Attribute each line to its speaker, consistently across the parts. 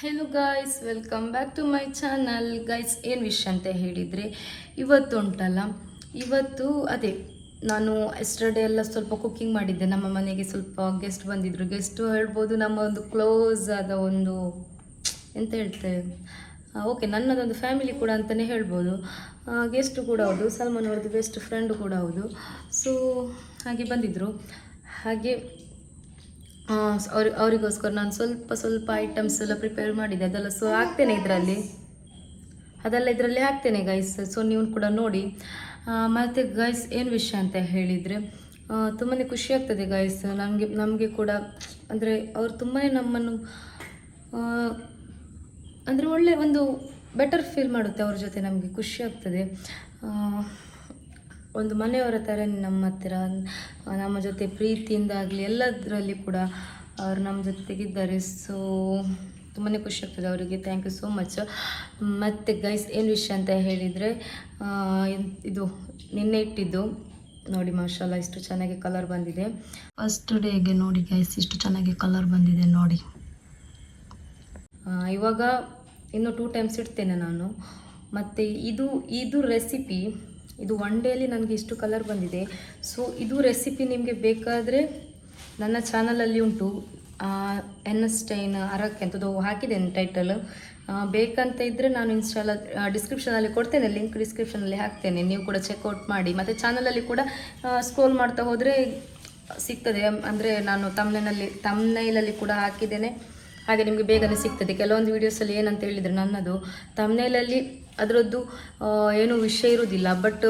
Speaker 1: Hello guys welcome back to my channel guys ಏನು ವಿಷಯ ಅಂತ ಹೇಳಿದರೆ ಇವತ್ತು ಉಂಟಲ್ಲ ಇವತ್ತು ಅದೇ, ನಾನು ಎಸ್ಟರ್ಡೇ ಎಲ್ಲ ಸ್ವಲ್ಪ ಕುಕ್ಕಿಂಗ್ ಮಾಡಿದ್ದೆ. ನಮ್ಮ ಮನೆಗೆ ಸ್ವಲ್ಪ ಗೆಸ್ಟ್ ಬಂದಿದ್ದರು ಗೆಸ್ಟು ಹೇಳ್ಬೋದು, ನಮ್ಮ ಒಂದು ಕ್ಲೋಸ್ ಆದ ಒಂದು, ಎಂತ ಹೇಳ್ತೇವೆ ಓಕೆ ನನ್ನದೊಂದು ಫ್ಯಾಮಿಲಿ ಕೂಡ ಅಂತಲೇ ಹೇಳ್ಬೋದು. ಗೆಸ್ಟು ಕೂಡ ಹೌದು ಸಲ್ಮಾನ್ ಅವ್ರದ್ದು ಬೆಸ್ಟ್ ಫ್ರೆಂಡು ಕೂಡ ಹೌದು. ಸೊ ಹಾಗೆ ಬಂದಿದ್ದರು ಹಾಗೆ ಅವ್ರ, ಅವರಿಗೋಸ್ಕರ ನಾನು ಸ್ವಲ್ಪ ಸ್ವಲ್ಪ ಐಟಮ್ಸ್ ಎಲ್ಲ ಪ್ರಿಪೇರ್ ಮಾಡಿದೆ. ಅದೆಲ್ಲ ಸೊ ಹಾಕ್ತೇನೆ ಇದರಲ್ಲಿ. ಅದೆಲ್ಲ ಇದರಲ್ಲಿ ಹಾಕ್ತೇನೆ ಗೈಸ್ ಸೊ ನೀವು ಕೂಡ ನೋಡಿ. ಮತ್ತು ಗೈಸ್ ಏನು ವಿಷಯ ಅಂತ ಹೇಳಿದರೆ ತುಂಬಾ ಖುಷಿ ಆಗ್ತದೆ ಗೈಸ್ ನಮಗೆ ನಮಗೆ ಕೂಡ ಅಂದರೆ ಅವ್ರು ತುಂಬಾ ನಮ್ಮನ್ನು ಅಂದರೆ ಒಳ್ಳೆ ಒಂದು ಬೆಟರ್ ಫೀಲ್ ಮಾಡುತ್ತೆ ಅವ್ರ ಜೊತೆ ನಮಗೆ. ಖುಷಿ ಆಗ್ತದೆ. ಒಂದು ಮನೆಯವರ ಥರ ನಮ್ಮ ಹತ್ತಿರ ನಮ್ಮ ಜೊತೆ ಪ್ರೀತಿಯಿಂದಾಗಲಿ ಎಲ್ಲದರಲ್ಲಿ ಕೂಡ ಅವರು ನಮ್ಮ ಜೊತೆಗಿದ್ದಾರೆ. ಸೊ ತುಂಬಾ ಖುಷಿ ಆಗ್ತದೆ ಅವರಿಗೆ. ಥ್ಯಾಂಕ್ ಯು ಸೋ ಮಚ್ ಮತ್ತು ಗೈಸ್ ಏನು ವಿಷಯ ಅಂತ ಹೇಳಿದರೆ ಇದು ನಿನ್ನೆ ಇಟ್ಟಿದ್ದು, ನೋಡಿ ಮಾಷಲ್ಲ, ಇಷ್ಟು ಚೆನ್ನಾಗಿ ಕಲರ್ ಬಂದಿದೆ. ಫಸ್ಟ್ ಡೇಗೆ ನೋಡಿ ಗೈಸ್ ಇಷ್ಟು ಚೆನ್ನಾಗಿ ಕಲರ್ ಬಂದಿದೆ ನೋಡಿ. ಇವಾಗ ಇನ್ನು ಟೂ ಟೈಮ್ಸ್ ಇಡ್ತೇನೆ ನಾನು. ಮತ್ತು ಇದು ಇದು ರೆಸಿಪಿ ಇದು ಒನ್ ಡೇಲಿ ನನಗೆ ಇಷ್ಟು ಕಲರ್ ಬಂದಿದೆ. ಸೊ ಇದು ರೆಸಿಪಿ ನಿಮಗೆ ಬೇಕಾದರೆ ನನ್ನ ಚಾನಲಲ್ಲಿ ಉಂಟು. ಎನ್ ಎಸ್ ಟೈನ್ ಅರಕ್ಕೆ ಅಂತದ್ದು ಹಾಕಿದ್ದೇನೆ ಟೈಟಲ್ ಬೇಕಂತ ಇದ್ದರೆ ನಾನು ಇನ್ಸ್ಟಾಲ ಡಿಸ್ಕ್ರಿಪ್ಷನಲ್ಲಿ ಕೊಡ್ತೇನೆ. ಲಿಂಕ್ ಡಿಸ್ಕ್ರಿಪ್ಷನಲ್ಲಿ ಹಾಕ್ತೇನೆ. ನೀವು ಕೂಡ ಚೆಕ್ಔಟ್ ಮಾಡಿ. ಮತ್ತು ಚಾನಲಲ್ಲಿ ಕೂಡ ಸ್ಕ್ರೋಲ್ ಮಾಡ್ತಾ ಹೋದರೆ ಸಿಗ್ತದೆ. ಅಂದರೆ ನಾನು ತಮ್ನೈನಲ್ಲಿ ತಮ್ನೈಲಲ್ಲಿ ಕೂಡ ಹಾಕಿದ್ದೇನೆ. ಹಾಗೆ ನಿಮಗೆ ಬೇಗನೆ ಸಿಗ್ತದೆ. ಕೆಲವೊಂದು ವೀಡಿಯೋಸಲ್ಲಿ ಏನಂತ ಹೇಳಿದರೆ ನನ್ನದು. ತಮ್ನೇಲಲ್ಲಿ ಅದರದ್ದು ಏನು ವಿಷಯ ಇರೋದಿಲ್ಲ. ಬಟ್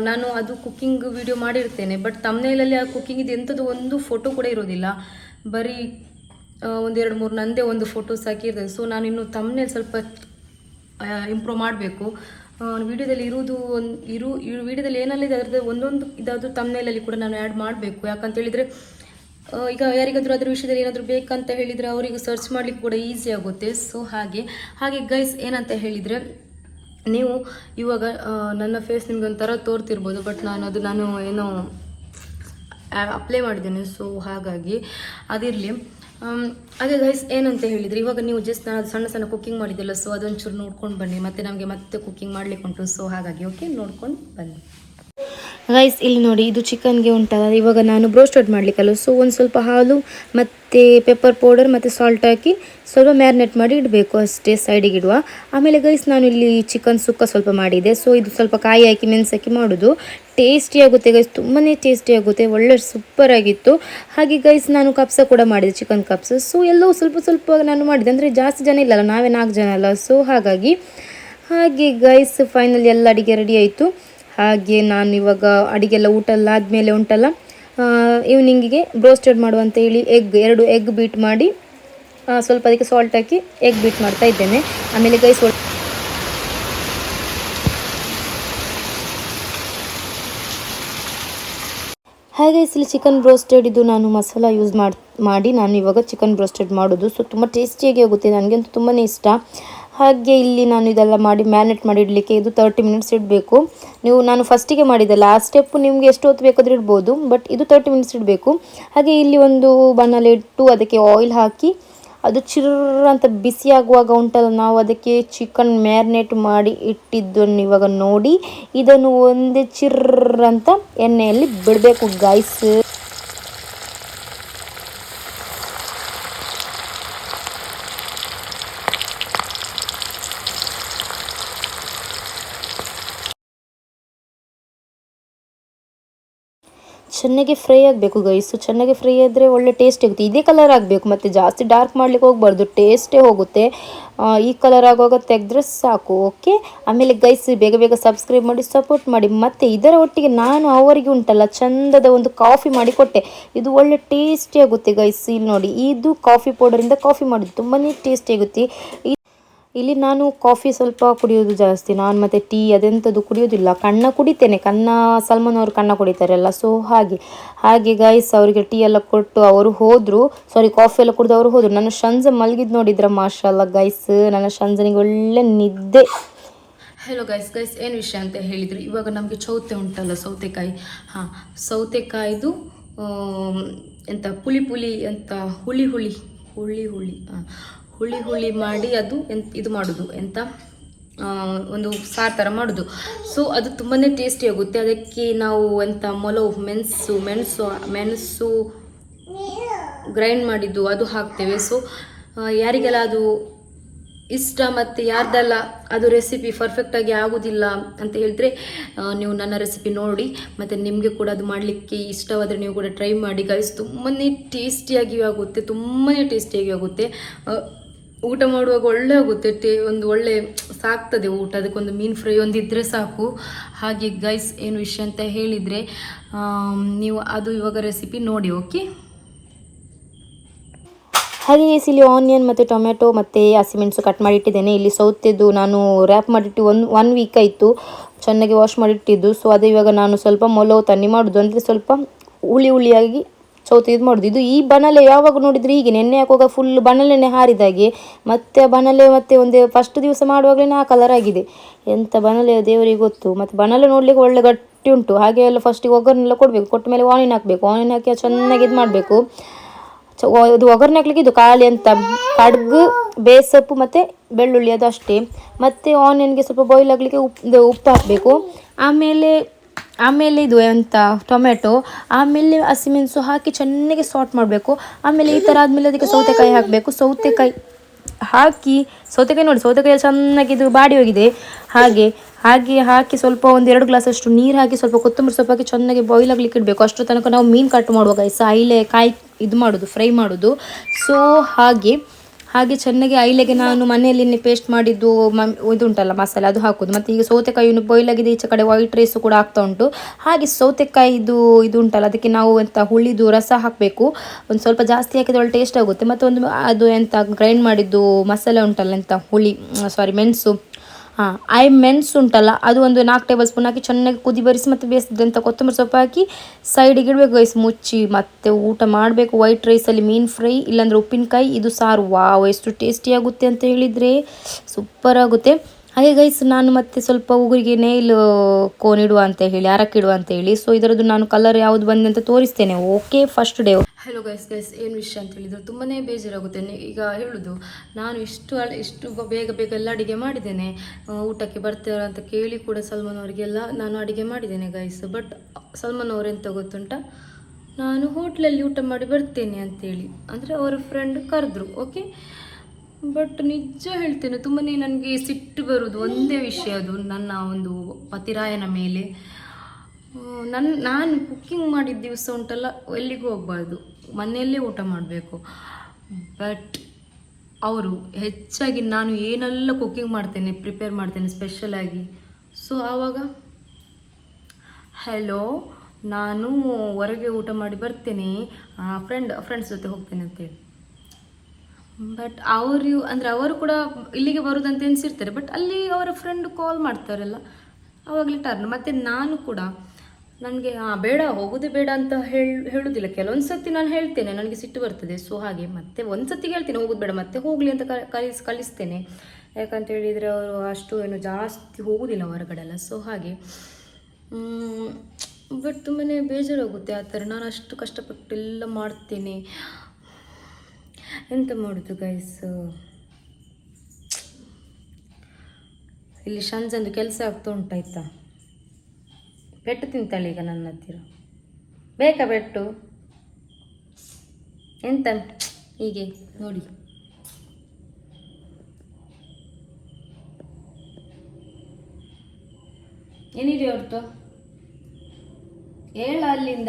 Speaker 1: ನಾನು ಅದು ಕುಕ್ಕಿಂಗ್ ವಿಡಿಯೋ ಮಾಡಿರ್ತೇನೆ. ಬಟ್ ತಮ್ಮನೇಲಲ್ಲಿ ಆ ಕುಕ್ಕಿಂಗ್ ಇದು ಎಂಥದ್ದು ಒಂದು ಫೋಟೋ ಕೂಡ ಇರೋದಿಲ್ಲ. ಬರೀ ಒಂದೆರಡು ಮೂರು ನಂದೇ ಒಂದು ಫೋಟೋಸ್ ಹಾಕಿರ್ತದೆ ಸೊ ನಾನು ಇನ್ನು ತಮ್ಮನೇಲಿ ಸ್ವಲ್ಪ ಇಂಪ್ರೂವ್ ಮಾಡಬೇಕು. ವಿಡಿಯೋದಲ್ಲಿ ಇರುವುದು ಒಂದು ಇರು ವಿಡಿಯೋದಲ್ಲಿ ಏನಲ್ಲಿದೆ ಅದರದ್ದು ಒಂದೊಂದು ಇದಾದರೂ ತಮ್ಮನೇಲಲ್ಲಿ ಕೂಡ ನಾನು ಆ್ಯಡ್ ಮಾಡಬೇಕು. ಯಾಕಂತ ಹೇಳಿದರೆ ಆ, ಈಗ ಯಾರಿಗಾದರೂ ಅದರ ವಿಷಯದಲ್ಲಿ ಏನಾದರೂ ಬೇಕಂತ ಹೇಳಿದರೆ ಅವರಿಗೆ ಸರ್ಚ್ ಮಾಡಲಿಕ್ಕೆ ಕೂಡ ಈಸಿ ಆಗುತ್ತೆ. ಸೊ ಹಾಗೆ. ಹಾಗೆ ಗೈಸ್ ಏನಂತ ಹೇಳಿದರೆ, ನೀವು ಇವಾಗ ನನ್ನ ಫೇಸ್ ನಿಮ್ಗೆ ಒಂಥರ ತೋರ್ತಿರ್ಬೋದು ಬಟ್ ನಾನು ಅದು ನಾನು ಏನೋ ಅಪ್ಲೈ ಮಾಡಿದ್ದೇನೆ. ಸೊ ಹಾಗಾಗಿ ಅದಿರಲಿ. ಅದೇ ಗೈಸ್ ಏನಂತ ಹೇಳಿದರೆ, ಇವಾಗ ನೀವು ಜಸ್ಟ್ ನಾನು ಅದು ಸಣ್ಣ ಸಣ್ಣ ಕುಕ್ಕಿಂಗ್ ಮಾಡಿದ್ದೆಲ್ಲ ಸೊ ಅದೊಂಚೂರು ನೋಡ್ಕೊಂಡು ಬನ್ನಿ. ಮತ್ತು ನಮಗೆ ಮತ್ತೆ ಕುಕ್ಕಿಂಗ್ ಮಾಡಲಿಕ್ಕೆ ಉಂಟು. ಸೊ ಹಾಗಾಗಿ ಓಕೆ ನೋಡ್ಕೊಂಡು ಬನ್ನಿ. ರೈಸ್ ಇಲ್ಲಿ ನೋಡಿ, ಇದು ಚಿಕನ್ಗೆ ಉಂಟಲ್ಲ ಇವಾಗ ನಾನು ಬ್ರೋಸ್ಟೆಡ್ ಮಾಡಲಿಕ್ಕಲ್ಲ. ಸೊ ಒಂದು ಸ್ವಲ್ಪ ಹಾಲು, ಮತ್ತು ಪೆಪ್ಪರ್ ಪೌಡರ್ ಮತ್ತು ಸಾಲ್ಟ್ ಹಾಕಿ ಸ್ವಲ್ಪ ಮ್ಯಾರಿನೇಟ್ ಮಾಡಿ ಇಡಬೇಕು. ಅಷ್ಟೇ ಸೈಡಿಗೆ ಇಡುವ. ಆಮೇಲೆ ಗೈಸ್ ನಾನು ಇಲ್ಲಿ ಚಿಕನ್ ಸುಕ್ಕ ಸ್ವಲ್ಪ ಮಾಡಿದೆ. ಸೊ ಇದು ಸ್ವಲ್ಪ ಕಾಯಿ ಹಾಕಿ ಮೆಣಸಾಕಿ ಮಾಡೋದು. ಟೇಸ್ಟಿ ಆಗುತ್ತೆ ಗೈಸ್ ತುಂಬಾ ಟೇಸ್ಟಿ ಆಗುತ್ತೆ. ಒಳ್ಳೆ ಸೂಪರ್ ಆಗಿತ್ತು. ಹಾಗೆ ಗೈಸ್ ನಾನು ಕಪ್ಸ ಕೂಡ ಮಾಡಿದೆ ಚಿಕನ್ ಕಪ್ಸ ಸೊ ಎಲ್ಲವೂ ಸ್ವಲ್ಪ ಸ್ವಲ್ಪ ನಾನು ಮಾಡಿದೆ. ಅಂದರೆ ಜಾಸ್ತಿ ಜನ ಇಲ್ಲಲ್ಲ, ನಾವೇ ನಾಲ್ಕು ಜನ ಅಲ್ಲ. ಸೊ ಹಾಗಾಗಿ, ಹಾಗೆ ಗೈಸ್ ಫೈನಲ್ ಎಲ್ಲ ಅಡಿಗೆ ರೆಡಿ ಆಯಿತು. ಹಾಗೆ ನಾನು ಇವಾಗ ಅಡಿಗೆಲ್ಲ ಊಟ ಎಲ್ಲ ಆದಮೇಲೆ ಉಂಟಲ್ಲ ಈವ್ನಿಂಗಿಗೆ ಬ್ರೋಸ್ಟೆಡ್ ಮಾಡುವಂತ ಹೇಳಿ ಎಗ್ ಎರಡು ಎಗ್ ಬೀಟ್ ಮಾಡಿ ಸ್ವಲ್ಪ ಅದಕ್ಕೆ ಸಾಲ್ಟ್ ಹಾಕಿ ಎಗ್ ಬೀಟ್ ಮಾಡ್ತಾ ಇದ್ದೇನೆ. ಆಮೇಲೆ ಗೈಸ್ ಹಾಗೆ ಇಲ್ಲಿ ಚಿಕನ್ ಬ್ರೋಸ್ಟೆಡ್ ಇದು ನಾನು ಮಸಾಲ ಯೂಸ್ ಮಾಡಿ ನಾನು ಇವಾಗ ಚಿಕನ್ ಬ್ರೋಸ್ಟೆಡ್ ಮಾಡೋದು. ಸೊ ತುಂಬ ಟೇಸ್ಟಿಯಾಗಿ ಹೋಗುತ್ತೆ. ನನಗಂತೂ ತುಂಬಾ ಇಷ್ಟ. ಹಾಗೆ ಇಲ್ಲಿ ನಾನು ಇದೆಲ್ಲ ಮಾಡಿ ಮ್ಯಾನೇಟ್ ಮಾಡಿ ಇಡಲಿಕ್ಕೆ ಇದು ತರ್ಟಿ ಮಿನಿಟ್ಸ್ ಇಡಬೇಕು. ನೀವು ನಾನು ಫಸ್ಟಿಗೆ ಮಾಡಿದ್ದಲ್ಲ, ಆ ಸ್ಟೆಪ್ ನಿಮಗೆ ಎಷ್ಟು ಹೊತ್ತು ಬೇಕಾದರೂ ಇಡ್ಬೋದು ಬಟ್ ಇದು ತರ್ಟಿ ಮಿನಿಟ್ಸ್ ಇಡಬೇಕು. ಹಾಗೆ ಇಲ್ಲಿ ಒಂದು ಬಣ್ಣಲ್ಲಿ ಇಟ್ಟು ಅದಕ್ಕೆ ಆಯಿಲ್ ಹಾಕಿ, ಅದು ಚಿರ್ರ ಅಂತ ಬಿಸಿ ಆಗುವಾಗ ಉಂಟಲ್ಲ, ನಾವು ಅದಕ್ಕೆ ಚಿಕನ್ ಮ್ಯಾರಿನೇಟ್ ಮಾಡಿ ಇಟ್ಟಿದ್ದನ್ನು ಇವಾಗ ನೋಡಿ, ಇದನ್ನು ಒಂದೇ ಚಿರ್ರ ಅಂತ ಎಣ್ಣೆಯಲ್ಲಿ ಬಿಡಬೇಕು ಗೈಸ್ ಚೆನ್ನಾಗಿ ಫ್ರೈ ಆಗಬೇಕು ಗೈಸು ಚೆನ್ನಾಗಿ ಫ್ರೈ ಆದರೆ ಒಳ್ಳೆ ಟೇಸ್ಟ್ ಆಗುತ್ತೆ ಇದೇ ಕಲರ್ ಆಗಬೇಕು. ಮತ್ತು ಜಾಸ್ತಿ ಡಾರ್ಕ್ ಮಾಡಲಿಕ್ಕೆ ಹೋಗ್ಬಾರ್ದು. ಟೇಸ್ಟೇ ಹೋಗುತ್ತೆ. ಈ ಕಲರ್ ಆಗುವಾಗ ತೆಗೆದ್ರೆ ಸಾಕು ಓಕೆ ಆಮೇಲೆ ಗೈಸ್ ಬೇಗ ಬೇಗ ಸಬ್ಸ್ಕ್ರೈಬ್ ಮಾಡಿ ಸಪೋರ್ಟ್ ಮಾಡಿ. ಮತ್ತು ಇದರ ಒಟ್ಟಿಗೆ ನಾನು ಅವರಿಗೆ ಉಂಟಲ್ಲ, ಚಂದದ ಒಂದು ಕಾಫಿ ಮಾಡಿ ಕೊಟ್ಟೆ. ಇದು ಒಳ್ಳೆ ಟೇಸ್ಟಿ ಆಗುತ್ತೆ ಗೈಸ್ ಇಲ್ಲಿ ನೋಡಿ, ಇದು ಕಾಫಿ ಪೌಡರಿಂದ ಕಾಫಿ ಮಾಡಿದ್ದು ತುಂಬಾ ಟೇಸ್ಟಿ ಆಗುತ್ತೆ. ಇಲ್ಲಿ ನಾನು ಕಾಫಿ ಸ್ವಲ್ಪ ಕುಡಿಯೋದು ಜಾಸ್ತಿ. ನಾನು ಮತ್ತು ಟೀ ಅದೆಂಥದ್ದು ಕುಡಿಯೋದಿಲ್ಲ. ಕಣ್ಣ ಕುಡಿತೇನೆ. ಕಣ್ಣ, ಸಲ್ಮಾನ್ ಅವರು ಕಣ್ಣ ಕುಡಿತಾರಲ್ಲ ಸೊ ಹಾಗೆ. ಹಾಗೆ ಗೈಸ್ ಅವರಿಗೆ ಟೀ ಎಲ್ಲ ಕೊಟ್ಟು ಅವರು ಹೋದರು. ಸಾರಿ ಕಾಫಿ ಎಲ್ಲ ಕುಡಿದು ಅವರು ಹೋದರು. ನನ್ನ ಶಂಜ ಮಲಗಿದ್ದು ನೋಡಿದ್ರ ಮಾಷಲ್ಲ ಗೈಸ್ ನನ್ನ ಶಂಜನಿಗೆ ಒಳ್ಳೆ ನಿದ್ದೆ. ಹಲೋ ಗೈಸ್ ಗೈಸ್ ಏನು ವಿಷಯ ಅಂತ ಹೇಳಿದರು? ಇವಾಗ ನಮಗೆ ಚೌತೆ ಉಂಟಲ್ಲ ಸೌತೆಕಾಯಿ. ಹಾಂ, ಸೌತೆಕಾಯಿದು ಎಂತ ಪುಳಿ ಪುಳಿ ಅಂತ ಹುಳಿ ಹುಳಿ. ಹುಳಿ ಹುಳಿ, ಹಾಂ. ಹುಳಿ ಹುಳಿ ಮಾಡಿ ಅದು ಎಂತ ಇದು ಮಾಡೋದು, ಎಂತ ಒಂದು ಸಾರು ಥರ ಮಾಡೋದು. ಸೊ ಅದು ತುಂಬಾ ಟೇಸ್ಟಿ ಆಗುತ್ತೆ. ಅದಕ್ಕೆ ನಾವು ಎಂತ ಮೊಲವು ಮೆಣಸು ಮೆಣಸು ಮೆಣಸು ಗ್ರೈಂಡ್ ಮಾಡಿದ್ದು, ಅದು ಹಾಕ್ತೇವೆ. ಸೊ ಯಾರಿಗೆಲ್ಲ ಅದು ಇಷ್ಟ ಮತ್ತು ಯಾರ್ದೆಲ್ಲ ಅದು ರೆಸಿಪಿ ಪರ್ಫೆಕ್ಟಾಗಿ ಆಗೋದಿಲ್ಲ ಅಂತ ಹೇಳಿದ್ರೆ ನೀವು ನನ್ನ ರೆಸಿಪಿ ನೋಡಿ, ಮತ್ತು ನಿಮಗೆ ಕೂಡ ಅದು ಮಾಡಲಿಕ್ಕೆ ಇಷ್ಟವಾದರೆ ನೀವು ಕೂಡ ಟ್ರೈ ಮಾಡಿ ಗೈಸ್ ತುಂಬಾ ಟೇಸ್ಟಿಯಾಗಿ ಆಗುತ್ತೆ ತುಂಬಾ ಟೇಸ್ಟಿಯಾಗಿ ಆಗುತ್ತೆ. ಊಟ ಮಾಡುವಾಗ ಒಳ್ಳೆ ಆಗುತ್ತೆ, ಟೇ, ಒಂದು ಒಳ್ಳೆ ಸಾಕ್ತದೆ ಊಟ, ಅದಕ್ಕೊಂದು ಮೀನು ಫ್ರೈ ಒಂದು ಇದ್ದರೆ ಸಾಕು. ಹಾಗೆ ಗೈಸ್ ಏನು ವಿಷಯ ಅಂತ ಹೇಳಿದರೆ ನೀವು ಅದು ಇವಾಗ ರೆಸಿಪಿ ನೋಡಿ ಓಕೆ
Speaker 2: ಹಾಗೆ ಇಲ್ಲಿ ಆನಿಯನ್ ಮತ್ತು ಟೊಮೆಟೊ ಮತ್ತು ಹಸಿಮೆಣಸು ಕಟ್ ಮಾಡಿಟ್ಟಿದ್ದೇನೆ. ಇಲ್ಲಿ ಸೌತೆದು ನಾನು ರ್ಯಾಪ್ ಮಾಡಿಟ್ಟು ಒಂದು ಒನ್ ವೀಕ್ ಆಯಿತು. ಚೆನ್ನಾಗಿ ವಾಶ್ ಮಾಡಿಟ್ಟಿದ್ದು. ಸೊ ಅದು ಇವಾಗ ನಾನು ಸ್ವಲ್ಪ ಮೊಲವು ತನ್ನಿ ಮಾಡೋದು. ಅಂದರೆ ಸ್ವಲ್ಪ ಹುಳಿ ಹುಳಿಯಾಗಿ ಸೌತೆ ಇದು ಮಾಡುದು. ಇದು ಈ ಬನಲೆ ಯಾವಾಗ ನೋಡಿದ್ರೆ? ಹೀಗೆ ನೆನ್ನೆ ಹಾಕುವಾಗ ಫುಲ್ ಬನಲೆನೆ ಹಾರಿದಾಗೆ ಮತ್ತೆ ಆ ಬನಲೆ ಮತ್ತೆ ಒಂದು ಫಸ್ಟ್ ದಿವಸ ಮಾಡುವಾಗಲೇ ಆ ಕಲರ್ ಆಗಿದೆ. ಎಂಥ ಬನಲೆ ದೇವರಿಗೆ ಗೊತ್ತು. ಮತ್ತು ಬನಲೆ ನೋಡ್ಲಿಕ್ಕೆ ಒಳ್ಳೆ ಗಟ್ಟಿ ಉಂಟು. ಹಾಗೆ ಎಲ್ಲ ಫಸ್ಟಿಗೆ ಒಗ್ಗರಣೆಲ್ಲ ಕೊಡಬೇಕು. ಕೊಟ್ಟ ಮೇಲೆ ಆನಿನ್ ಹಾಕಬೇಕು. ಆನಿನ್ ಹಾಕಿ ಚೆನ್ನಾಗಿ ಇದು ಮಾಡಬೇಕು. ಇದು ಒಗ್ಗರಣೆ ಹಾಕ್ಲಿಕ್ಕೆ ಇದು ಖಾಲಿ ಅಂತ. ಕಡ್ಗು, ಬೇಸಪ್ಪು ಮತ್ತು ಬೆಳ್ಳುಳ್ಳಿ ಅದು ಅಷ್ಟೇ. ಮತ್ತು ಆನಿಯನ್ಗೆ ಸ್ವಲ್ಪ ಬಾಯ್ಲ್ ಆಗಲಿಕ್ಕೆ ಉಪ್ಪು ಉಪ್ಪು ಹಾಕಬೇಕು. ಆಮೇಲೆ ಆಮೇಲೆ ಇದು ಎಂತ? ಟೊಮೆಟೊ ಆಮೇಲೆ ಹಸಿಮೆಣಸು ಹಾಕಿ ಚೆನ್ನಾಗಿ ಸಾಲ್ಟ್ ಮಾಡಬೇಕು. ಆಮೇಲೆ ಈ ಥರ ಆದಮೇಲೆ ಅದಕ್ಕೆ ಸೌತೆಕಾಯಿ ಹಾಕಬೇಕು. ಸೌತೆಕಾಯಿ ಹಾಕಿ, ಸೌತೆಕಾಯಿ ನೋಡಿ ಸೌತೆಕಾಯಿ ಚೆನ್ನಾಗಿ ಇದು ಬಾಡಿ ಹೋಗಿದೆ. ಹಾಗೆ ಹಾಗೆ ಹಾಕಿ ಸ್ವಲ್ಪ ಒಂದು ಎರಡು ಗ್ಲಾಸ್ ಅಷ್ಟು ನೀರು ಹಾಕಿ ಸ್ವಲ್ಪ ಕೊತ್ತಂಬರಿ ಸೊಪ್ಪು ಹಾಕಿ ಚೆನ್ನಾಗಿ ಬಾಯ್ಲ್ ಆಗಲಿಕ್ಕೆ ಇಡಬೇಕು. ಅಷ್ಟು ತನಕ ನಾವು ಮೀನು ಕಟ್ ಮಾಡುವಾಗ ಸ ಐಲೆ ಕಾಯಿ ಇದು ಮಾಡೋದು ಫ್ರೈ ಮಾಡೋದು. ಸೊ ಹಾಗೆ ಹಾಗೆ ಚೆನ್ನಾಗಿ ಐಲೆಗೆ ನಾನು ಮನೆಯಲ್ಲಿ ಪೇಸ್ಟ್ ಮಾಡಿದ್ದು ಇದುಂಟಲ್ಲ ಮಸಾಲೆ, ಅದು ಹಾಕೋದು. ಮತ್ತು ಈಗ ಸೌತೆಕಾಯಿಯನ್ನು ಬಾಯ್ಲ್ ಆಗಿದೆ ಈಚೆ ಕಡೆ ವೈಟ್ ರೈಸು ಕೂಡ ಆಗ್ತಾ ಉಂಟು. ಹಾಗೆ ಸೌತೆಕಾಯಿದು ಇದು ಉಂಟಲ್ಲ, ಅದಕ್ಕೆ ನಾವು ಎಂತ ಹುಳಿದು ರಸ ಹಾಕಬೇಕು. ಒಂದು ಸ್ವಲ್ಪ ಜಾಸ್ತಿ ಹಾಕಿದ್ರೆ ಒಳ್ಳೆ ಟೇಸ್ಟ್ ಆಗುತ್ತೆ. ಮತ್ತು ಒಂದು ಅದು ಎಂತ ಗ್ರೈಂಡ್ ಮಾಡಿದ್ದು ಮಸಾಲೆ ಉಂಟಲ್ಲ ಎಂತ ಹುಳಿ ಸಾರಿ ಮೆಣಸು ಹಾಂ, ಐ ಮೆನ್ಸ್ ಉಂಟಲ್ಲ, ಅದು ಒಂದು ನಾಲ್ಕು ಟೇಬಲ್ ಸ್ಪೂನ್ ಹಾಕಿ ಚೆನ್ನಾಗಿ ಕುದಿ ಬರಿಸಿ ಮತ್ತು ಬೇಯಿಸಿದಂಥ ಕೊತ್ತಂಬರಿ ಸೊಪ್ಪು ಹಾಕಿ ಸೈಡಿಗೆ ಇಡಬೇಕು ಗೈಸ್ ಮುಚ್ಚಿ ಮತ್ತೆ ಊಟ ಮಾಡಬೇಕು. ವೈಟ್ ರೈಸಲ್ಲಿ ಮೀನು ಫ್ರೈ ಇಲ್ಲಾಂದರೆ ಉಪ್ಪಿನಕಾಯಿ, ಇದು ಸಾರು. ವಾವ್ ಎಷ್ಟು ಟೇಸ್ಟಿಯಾಗುತ್ತೆ ಅಂತ ಹೇಳಿದರೆ ಸೂಪರ್ ಆಗುತ್ತೆ. ಹಾಗೆ ಗೈಸ್ ನಾನು ಮತ್ತೆ ಸ್ವಲ್ಪ ಉಗುರಿಗೆ ನೇಲ್ ಕೋನ್ ಇಡುವ ಅಂತ ಹೇಳಿ ಅರಕ್ಕಿಡುವ ಅಂತ ಹೇಳಿ ಸೊ ಇದರದ್ದು ನಾನು ಕಲರ್ ಯಾವ್ದು ಬಂದೆ ಅಂತ ತೋರಿಸ್ತೇನೆ. Okay first day
Speaker 1: hello guys guys ಏನು ವಿಷಯ ಅಂತ ಹೇಳಿದ್ರು ತುಂಬಾ ಬೇಜಾರಾಗುತ್ತೆ. ಈಗ ಹೇಳುದು, ನಾನು ಇಷ್ಟು ಇಷ್ಟು ಬೇಗ ಬೇಗ ಎಲ್ಲ ಅಡಿಗೆ ಮಾಡಿದ್ದೇನೆ. ಊಟಕ್ಕೆ ಬರ್ತಾರೆ ಅಂತ ಕೇಳಿ ಕೂಡ ಸಲ್ಮಾನ್ ಅವರಿಗೆಲ್ಲ ನಾನು ಅಡಿಗೆ ಮಾಡಿದ್ದೇನೆ ಗೈಸ್ ಬಟ್ ಸಲ್ಮಾನ್ ಅವ್ರ ಎಂತ ಗೊತ್ತುಂಟ? ನಾನು ಹೋಟ್ಲಲ್ಲಿ ಊಟ ಮಾಡಿ ಬರ್ತೇನೆ ಅಂತೇಳಿ ಅಂದರೆ ಅವರ ಫ್ರೆಂಡ್ ಕರೆದ್ರು ಓಕೆ ಬಟ್ ನಿಜ ಹೇಳ್ತೇನೆ ತುಂಬಾ ನನಗೆ ಸಿಟ್ಟು ಬರೋದು. ಒಂದೇ ವಿಷಯ ಅದು, ನನ್ನ ಒಂದು ಪತಿರಾಯನ ಮೇಲೆ. ನನ್ನ ನಾನು ಕುಕ್ಕಿಂಗ್ ಮಾಡಿದ ದಿವಸ ಉಂಟಲ್ಲ, ಎಲ್ಲಿಗೂ ಹೋಗಬಾರ್ದು. ಮನೆಯಲ್ಲೇ ಊಟ ಮಾಡಬೇಕು. ಬಟ್ ಅವರು ಹೆಚ್ಚಾಗಿ ನಾನು ಏನೆಲ್ಲ ಕುಕ್ಕಿಂಗ್ ಮಾಡ್ತೇನೆ ಪ್ರಿಪೇರ್ ಮಾಡ್ತೇನೆ ಸ್ಪೆಷಲಾಗಿ ಸೊ ಆವಾಗ ಹಲೋ ನಾನು ಹೊರಗೆ ಊಟ ಮಾಡಿ ಬರ್ತೇನೆ. ಫ್ರೆಂಡ್ ಫ್ರೆಂಡ್ಸ್ ಜೊತೆ ಹೋಗ್ತೇನೆ ಅಂತೇಳಿ. ಬಟ್ ಅವರು ಅಂದರೆ ಅವರು ಕೂಡ ಇಲ್ಲಿಗೆ ಬರೋದಂತ ಎನಿಸಿರ್ತಾರೆ. ಬಟ್ ಅಲ್ಲಿ ಅವರ ಫ್ರೆಂಡ್ ಕಾಲ್ ಮಾಡ್ತಾರಲ್ಲ ಆವಾಗಲೇ ಟರ್ನ್ ಮತ್ತು ನಾನು ಕೂಡ, ನನಗೆ, ಹಾಂ, ಬೇಡ, ಹೋಗೋದೇ ಬೇಡ ಅಂತ ಹೇಳಿ, ಹೇಳೋದಿಲ್ಲ. ಕೆಲವೊಂದು ಸತಿ ನಾನು ಹೇಳ್ತೇನೆ, ನನಗೆ ಸಿಟ್ಟು ಬರ್ತದೆ. ಸೊ ಹಾಗೆ ಮತ್ತೆ ಒಂದು ಸತಿ ಹೇಳ್ತೇನೆ, ಹೋಗೋದು ಬೇಡ. ಮತ್ತೆ ಹೋಗಲಿ ಅಂತ ಕಲಿಸಿ ಕಲಿಸ್ ಕಲಿಸ್ತೇನೆ ಯಾಕಂತ ಹೇಳಿದರೆ ಅವರು ಅಷ್ಟು ಏನು ಜಾಸ್ತಿ ಹೋಗೋದಿಲ್ಲ ಹೊರಗಡೆ ಎಲ್ಲ ಸೊ ಹಾಗೆ ಬಟ್ ತುಂಬಾ ಬೇಜಾರಾಗುತ್ತೆ ಆ ಥರ. ನಾನು ಅಷ್ಟು ಕಷ್ಟಪಟ್ಟು ಎಲ್ಲ ಮಾಡ್ತೇನೆ. ಎಂತ ಮಾಡೋದು ಗೈಸ್ ಇಲ್ಲಿ ಶಂಜಂದು ಕೆಲಸ ಆಗ್ತಾ ಉಂಟಾಯ್ತಾ ಪೆಟ್ಟು ತಿಂತಾಳೆ ಈಗ ನನ್ನ ಹತ್ತಿರ. ಬೇಕಾ ಬೆಟ್ಟು? ಎಂತ? ಹೀಗೆ, ನೋಡಿ. ಏನಿದೆ ಹೊರತು? ಹೇಳ ಅಲ್ಲಿಂದ.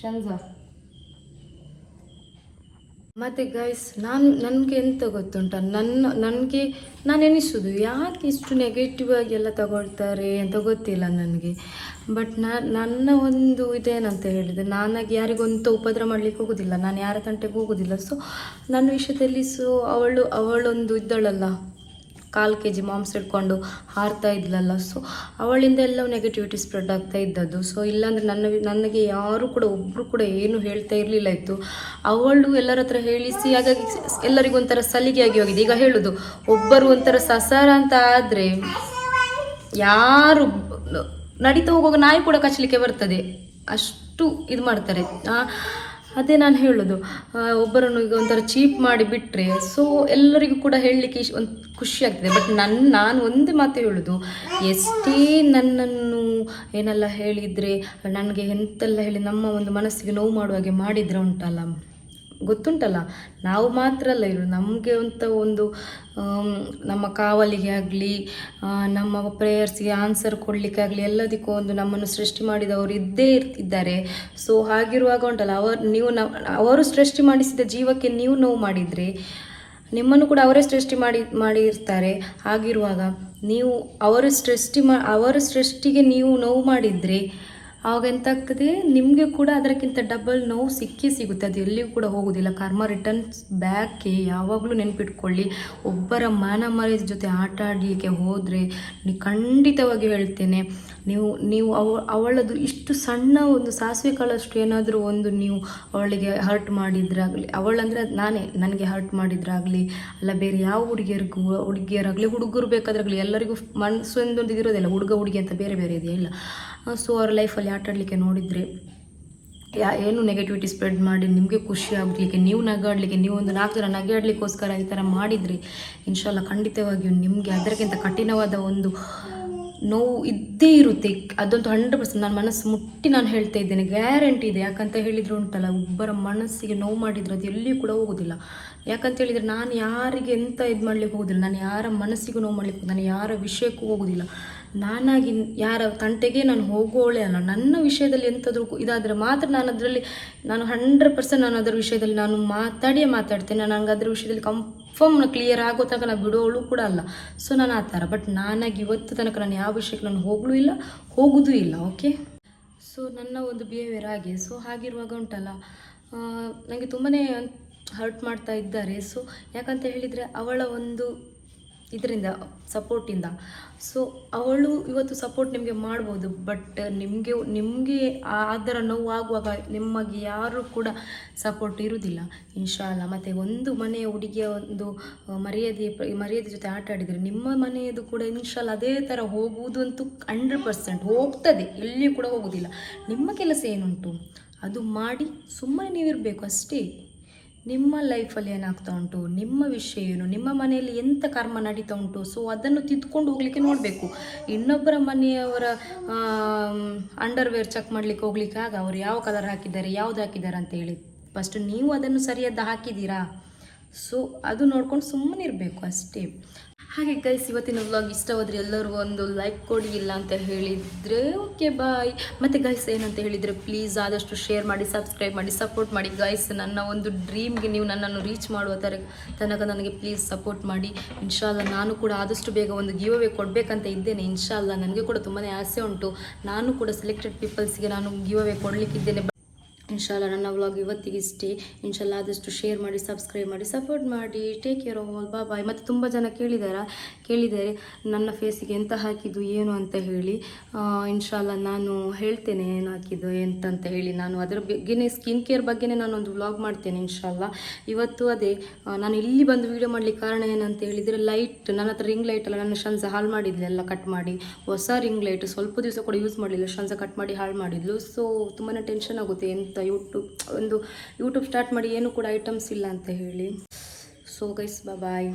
Speaker 1: ಶಂಜಾ ಮತ್ತು ಗೈಸ್ ನಾನು, ನನಗೆ ಎಂತ ಗೊತ್ತುಂಟ? ನನ್ನ ನನಗೆ ನಾನು ಎನಿಸೋದು ಯಾಕೆ ಇಷ್ಟು ನೆಗೆಟಿವ್ ಆಗಿ ಎಲ್ಲ ತಗೊಳ್ತಾರೆ ಅಂತ ಗೊತ್ತಿಲ್ಲ ನನಗೆ. ಬಟ್ ನನ್ನ ಒಂದು ಇದೇನಂತ ಹೇಳಿದರೆ, ನಾನಾಗಿ ಯಾರಿಗೊಂತ ಉಪದ್ರ ಮಾಡಲಿಕ್ಕೆ ಹೋಗೋದಿಲ್ಲ. ನಾನು ಯಾರ ತಂಟೆಗೆ ಹೋಗೋದಿಲ್ಲ. ಸೊ ನನ್ನ ವಿಷಯದಲ್ಲಿ ಸೊ ಅವಳು, ಅವಳೊಂದು ಇದ್ದಳಲ್ಲ. ಕಾಲು ಕೆ ಜಿ ಮಾಂಸ ಹಿಡ್ಕೊಂಡು ಹಾರ್ತಾ ಇದ್ಲಲ್ಲ. ಸೊ ಅವಳಿಂದ ಎಲ್ಲ ನೆಗೆಟಿವಿಟಿ ಸ್ಪ್ರೆಡ್ ಆಗ್ತಾ ಇದ್ದದ್ದು. ಸೊ ಇಲ್ಲಾಂದರೆ ನನ್ನ ನನಗೆ ಯಾರು ಕೂಡ ಒಬ್ಬರು ಕೂಡ ಏನು ಹೇಳ್ತಾ ಇರಲಿಲ್ಲ ಇತ್ತು. ಅವಳು ಎಲ್ಲರ ಹತ್ರ ಹೇಳಿಸಿ, ಹಾಗಾಗಿ ಎಲ್ಲರಿಗೂ ಒಂಥರ ಸಲಿಗೆ ಆಗಿ ಹೋಗಿದೆ. ಈಗ ಹೇಳೋದು, ಒಬ್ಬರು ಒಂಥರ ಸಸಾರ ಅಂತ ಆದರೆ ಯಾರು ನಡೀತಾ ಹೋಗುವಾಗ ನಾಯಿ ಕೂಡ ಕಚ್ಚಲಿಕ್ಕೆ ಬರ್ತದೆ. ಅಷ್ಟು ಇದು ಮಾಡ್ತಾರೆ. ಅದೇ ನಾನು ಹೇಳೋದು. ಒಬ್ಬರನ್ನು ಈಗ ಒಂಥರ ಚೀಪ್ ಮಾಡಿ ಬಿಟ್ಟರೆ ಸೊ ಎಲ್ಲರಿಗೂ ಕೂಡ ಹೇಳಲಿಕ್ಕೆ ಒಂದು ಖುಷಿ ಆಗ್ತದೆ. ಬಟ್ ನನ್ನ ನಾನು ಒಂದೇ ಮಾತು ಹೇಳೋದು, ಎಷ್ಟೇ ನನ್ನನ್ನು ಏನೆಲ್ಲ ಹೇಳಿದರೆ, ನನಗೆ ಎಂತೆಲ್ಲ ಹೇಳಿ ನಮ್ಮ ಒಂದು ಮನಸ್ಸಿಗೆ ನೋವು ಮಾಡುವ ಹಾಗೆ ಮಾಡಿದರೆ ಉಂಟಲ್ಲ. ಗೊತ್ತುಂಟಲ್ಲ? ನಾವು ಮಾತ್ರ ಅಲ್ಲ ಇರು ನಮಗೆ ಅಂತ ಒಂದು ನಮ್ಮ ಕಾವಲಿಗೆ ಆಗಲಿ ನಮ್ಮ ಪ್ರೇಯರ್ಸ್ಗೆ ಆನ್ಸರ್ ಕೊಡಲಿಕ್ಕೆ ಆಗಲಿ, ಎಲ್ಲದಕ್ಕೂ ಒಂದು ನಮ್ಮನ್ನು ಸೃಷ್ಟಿ ಮಾಡಿದವರು ಇದ್ದೇ ಇರ್ತಿದ್ದಾರೆ. ಸೊ ಹಾಗಿರುವಾಗ ಉಂಟಲ್ಲ, ಅವರು, ನೀವು ಅವರು ಸೃಷ್ಟಿ ಮಾಡಿಸಿದ ಜೀವಕ್ಕೆ ನೀವು ನೋವು ಮಾಡಿದರೆ, ನಿಮ್ಮನ್ನು ಕೂಡ ಅವರೇ ಸೃಷ್ಟಿ ಮಾಡಿ, ಮಾಡಿರ್ತಾರೆ. ಹಾಗಿರುವಾಗ, ನೀವು, ಅವರ ಸೃಷ್ಟಿ ಮಾ, ಅವರ ಸೃಷ್ಟಿಗೆ ನೀವು ನೋವು ಮಾಡಿದರೆ ಆವಾಗ ಎಂತಾಗ್ತದೆ? ನಿಮಗೆ ಕೂಡ ಅದಕ್ಕಿಂತ ಡಬಲ್ ನೋವು ಸಿಕ್ಕೇ ಸಿಗುತ್ತೆ. ಅದು ಎಲ್ಲಿಯೂ ಕೂಡ ಹೋಗೋದಿಲ್ಲ. ಕರ್ಮ ರಿಟರ್ನ್ಸ್ ಬ್ಯಾಕ್ಗೆ ಯಾವಾಗಲೂ ನೆನಪಿಟ್ಕೊಳ್ಳಿ. ಒಬ್ಬರ ಮಾನ ಮರ್ಯಾದೆ ಜೊತೆ ಆಟ ಆಡಲಿಕ್ಕೆ ಹೋದರೆ ನೀವು ಖಂಡಿತವಾಗಿ ಹೇಳ್ತೇನೆ. ನೀವು ನೀವು ಅವ, ಅವಳದು ಇಷ್ಟು ಸಣ್ಣ ಒಂದು ಸಾಸಿವೆ ಕಾಳಷ್ಟು ಏನಾದರೂ ಒಂದು ನೀವು ಅವಳಿಗೆ ಹರ್ಟ್ ಮಾಡಿದ್ರಾಗಲಿ, ಅವಳಂದರೆ ನಾನೇ ನನಗೆ ಹರ್ಟ್ ಮಾಡಿದ್ರಾಗಲಿ, ಅಲ್ಲ ಬೇರೆ ಯಾವ ಹುಡುಗಿಯರಿಗೂ, ಹುಡುಗಿಯರಾಗಲಿ, ಹುಡುಗರು ಬೇಕಾದ್ರಾಗಲಿ ಎಲ್ಲರಿಗೂ ಮನಸ್ಸು ಒಂದೊಂದು ಇದಿರೋದಿಲ್ಲ ಹುಡುಗ, ಹುಡುಗಿ ಅಂತ ಬೇರೆ ಬೇರೆ ಇದೆಯಾ ಇಲ್ಲ. ಸೊ ಅವ್ರ ಲೈಫಲ್ಲಿ ಆಟಾಡಲಿಕ್ಕೆ ನೋಡಿದರೆ, ಯಾ, ಏನು ನೆಗೆಟಿವಿಟಿ ಸ್ಪ್ರೆಡ್ ಮಾಡಿ ನಿಮಗೆ ಖುಷಿ ಆಗಲಿಕ್ಕೆ, ನೀವು ನಗಾಡಲಿಕ್ಕೆ, ನೀವು ಒಂದು ನಾಲ್ಕು ಜನ ನಗಾಡಲಿಕ್ಕೋಸ್ಕರ ಈ ಥರ ಮಾಡಿದರೆ ಇನ್ಶಾಲ್ಲ ಖಂಡಿತವಾಗಿಯೂ ನಿಮಗೆ ಅದಕ್ಕಿಂತ ಕಠಿಣವಾದ ಒಂದು ನೋವು ಇದ್ದೇ ಇರುತ್ತೆ. ಅದಂತೂ ಹಂಡ್ರೆಡ್ ಪರ್ಸೆಂಟ್ ನನ್ನ ಮನಸ್ಸು ಮುಟ್ಟಿ ನಾನು ಹೇಳ್ತಾ ಇದ್ದೇನೆ ಗ್ಯಾರಂಟಿ ಇದೆ. ಯಾಕಂತ ಹೇಳಿದ್ರು ಉಂಟಲ್ಲ, ಒಬ್ಬರ ಮನಸ್ಸಿಗೆ ನೋವು ಮಾಡಿದರೆ ಅದು ಎಲ್ಲಿಯೂ ಕೂಡ ಹೋಗೋದಿಲ್ಲ. ಯಾಕಂತ ಹೇಳಿದರೆ ನಾನು ಯಾರಿಗೆ ಎಂಥ ಇದು ಮಾಡಲಿಕ್ಕೆ ಹೋಗೋದಿಲ್ಲ, ನಾನು ಯಾರ ಮನಸ್ಸಿಗೂ ನೋವು ಮಾಡಲಿಕ್ಕೆ ನಾನು ಯಾರ ವಿಷಯಕ್ಕೂ ಹೋಗೋದಿಲ್ಲ. ನಾನಾಗಿ ಯಾರ ತಂಟೆಗೆ ನಾನು ಹೋಗೋಳೆ ಅಲ್ಲ ನನ್ನ ವಿಷಯದಲ್ಲಿ ಎಂಥದ್ರೂ ಇದಾದರೆ ಮಾತ್ರ ನಾನು ಅದರಲ್ಲಿ ನಾನು ಹಂಡ್ರೆಡ್ ಪರ್ಸೆಂಟ್ ನಾನು ಅದರ ವಿಷಯದಲ್ಲಿ ನಾನು ಮಾತಾಡಿಯೇ ಮಾತಾಡ್ತೇನೆ. ನನಗೆ ಅದರ ವಿಷಯದಲ್ಲಿ ಕನ್ಫರ್ಮ್ ಕ್ಲಿಯರ್ ಆಗೋ ತನಕ ನಾನು ಬಿಡೋಳು ಕೂಡ ಅಲ್ಲ. ಸೊ ನಾನು ಆ ಥರ. ಬಟ್ ನಾನಾಗಿ ಇವತ್ತು ತನಕ ನಾನು ಯಾವ ವಿಷಯಕ್ಕೆ ನಾನು ಹೋಗಲೂ ಇಲ್ಲ, ಹೋಗೋದೂ ಇಲ್ಲ ಓಕೆ ಸೊ ನನ್ನ ಒಂದು ಬಿಹೇವಿಯರ್ ಹಾಗೆ. ಸೊ ಹಾಗಿರುವಾಗ ಉಂಟಲ್ಲ ನನಗೆ ತುಂಬಾ ಹರ್ಟ್ ಮಾಡ್ತಾ ಇದ್ದಾರೆ. ಸೊ ಯಾಕಂತ ಹೇಳಿದರೆ ಅವಳ ಒಂದು ಇದರಿಂದ ಸಪೋರ್ಟಿಂದ. ಸೊ ಅವಳು ಇವತ್ತು ಸಪೋರ್ಟ್ ನಿಮಗೆ ಮಾಡ್ಬೋದು ಬಟ್ ನಿಮಗೆ ನಿಮಗೆ ಅದರ ನೋವಾಗುವಾಗ ನಿಮಗೆ ಯಾರು ಕೂಡ ಸಪೋರ್ಟ್ ಇರುವುದಿಲ್ಲ ಇನ್ಶಾಲ್ಲ ಮತ್ತು ಒಂದು ಮನೆಯ ಹುಡುಗಿಯ ಒಂದು ಮರ್ಯಾದೆ ಮರ್ಯಾದೆ ಜೊತೆ ಆಟ ಆಡಿದರೆ ನಿಮ್ಮ ಮನೆಯದು ಕೂಡ ಇನ್ಶಾಲ್ ಅದೇ ಥರ ಹೋಗುವುದು ಅಂತೂ ಹಂಡ್ರೆಡ್ ಪರ್ಸೆಂಟ್ ಹೋಗ್ತದೆ, ಎಲ್ಲಿಯೂ ಕೂಡ ಹೋಗೋದಿಲ್ಲ ನಿಮ್ಮ ಕೆಲಸ ಏನುಂಟು? ಅದು ಮಾಡಿ ಸುಮ್ಮನೆ ನೀವಿರಬೇಕು ಅಷ್ಟೇ. ನಿಮ್ಮ ಲೈಫಲ್ಲಿ ಏನಾಗ್ತಾ ಉಂಟು? ನಿಮ್ಮ ವಿಷಯ ಏನು? ನಿಮ್ಮ ಮನೆಯಲ್ಲಿ ಎಂಥ ಕರ್ಮ ನಡೀತಾ ಉಂಟು? ಸೊ ಅದನ್ನು ತಿದ್ಕೊಂಡು ಹೋಗ್ಲಿಕ್ಕೆ ನೋಡಬೇಕು. ಇನ್ನೊಬ್ಬರ ಮನೆಯವರ ಅಂಡರ್ವೇರ್ ಚೆಕ್ ಮಾಡಲಿಕ್ಕೆ ಹೋಗ್ಲಿಕ್ಕೆ ಆಗ ಅವರು ಯಾವ ಕಲರ್ ಹಾಕಿದ್ದಾರೆ, ಯಾವ್ದು ಹಾಕಿದ್ದಾರೆ ಅಂತ ಹೇಳಿ. ಫಸ್ಟ್ ನೀವು ಅದನ್ನು ಸರಿಯಾದ ಹಾಕಿದ್ದೀರಾ? ಸೊ ಅದು ನೋಡ್ಕೊಂಡು ಸುಮ್ಮನೆ ಇರಬೇಕು ಅಷ್ಟೇ. ಹಾಗೆ ಗೈಸ್ ಇವತ್ತಿನ ವ್ಲಾಗ್ ಇಷ್ಟವಾದರೆ ಎಲ್ಲರೂ ಒಂದು ಲೈಕ್ ಕೊಡಿ, ಇಲ್ಲ ಅಂತ ಹೇಳಿದರೆ ಓಕೆ ಬಾಯ್ ಮತ್ತು ಗೈಸ್ ಏನಂತ ಹೇಳಿದರೆ ಪ್ಲೀಸ್ ಆದಷ್ಟು ಶೇರ್ ಮಾಡಿ ಸಬ್ಸ್ಕ್ರೈಬ್ ಮಾಡಿ ಸಪೋರ್ಟ್ ಮಾಡಿ. ಗೈಸ್ ನನ್ನ ಒಂದು ಡ್ರೀಮ್ಗೆ ನೀವು ನನ್ನನ್ನು ರೀಚ್ ಮಾಡುವ ಥರ ತನಕ ನನಗೆ ಪ್ಲೀಸ್ ಸಪೋರ್ಟ್ ಮಾಡಿ. ಇನ್ಶಾಲ್ಲ ನಾನು ಕೂಡ ಆದಷ್ಟು ಬೇಗ ಒಂದು ಗಿವ್ ಅವೇ ಕೊಡಬೇಕಂತ ಇದ್ದೇನೆ. ಇನ್ಶಾಲ್ಲ ನನಗೆ ಕೂಡ ತುಂಬಾ ಆಸೆ ಉಂಟು. ನಾನು ಕೂಡ ಸೆಲೆಕ್ಟೆಡ್ ಪೀಪಲ್ಸ್ಗೆ ನಾನು ಗಿವ್ ಅವೇ ಕೊಡಲಿಕ್ಕಿದ್ದೇನೆ. ಇನ್ಶಾಲ್ಲ ನನ್ನ ವ್ಲಾಗ್ ಇವತ್ತಿಗೆ ಇಷ್ಟೇ ಇನ್ಶಾಲ್ಲ ಆದಷ್ಟು ಶೇರ್ ಮಾಡಿ ಸಬ್ಸ್ಕ್ರೈಬ್ ಮಾಡಿ ಸಪೋರ್ಟ್ ಮಾಡಿ. ಟೇಕ್ ಕೇರ್ ಆಲ್ ಬಾ ಬಾಯ್ ಮತ್ತು ತುಂಬ ಜನ ಕೇಳಿದಾರ? ಕೇಳಿದ್ದಾರೆ, ನನ್ನ ಫೇಸಿಗೆ ಎಂತ ಹಾಕಿದ್ದು, ಏನು ಅಂತ ಹೇಳಿ. ಇನ್ಶಾಲ್ಲ ನಾನು ಹೇಳ್ತೇನೆ ಏನು ಹಾಕಿದ್ದು, ಎಂತಂತ ಹೇಳಿ. ನಾನು ಅದರ ಬಗ್ಗೆನೇ ಸ್ಕಿನ್ ಕೇರ್ ಬಗ್ಗೆನೇ ನಾನು ಒಂದು ವ್ಲಾಗ್ ಮಾಡ್ತೇನೆ ಇನ್ಶಾಲ್ಲ ಇವತ್ತು ಅದೇ ನಾನು ಇಲ್ಲಿ ಬಂದು ವೀಡಿಯೋ ಮಾಡಲಿಕ್ಕೆ ಕಾರಣ ಏನಂತ ಹೇಳಿದರೆ ಲೈಟ್ ನನ್ನ ಹತ್ರ ರಿಂಗ್ ಲೈಟ್ ಅಲ್ಲ, ನನ್ನ ಶಂಸ ಹಾಳು ಮಾಡಿದ್ಲು, ಎಲ್ಲ ಕಟ್ ಮಾಡಿ. ಹೊಸ ರಿಂಗ್ ಲೈಟ್ ಸ್ವಲ್ಪ ದಿವಸ ಕೂಡ ಯೂಸ್ ಮಾಡಲಿಲ್ಲ ಶಂಸ ಕಟ್ ಮಾಡಿ, ಹಾಳು ಮಾಡಿದ್ಲು. ಸೊ ತುಂಬಾ ಟೆನ್ಷನ್ ಆಗುತ್ತೆ ಎಂತ ಯೂಟ್ಯೂಬ್ ಒಂದು ಯೂಟ್ಯೂಬ್ ಸ್ಟಾರ್ಟ್ ಮಾಡಿ ಏನು ಕೂಡ ಐಟಮ್ಸ್ ಇಲ್ಲ ಅಂತ ಹೇಳಿ. So guys bye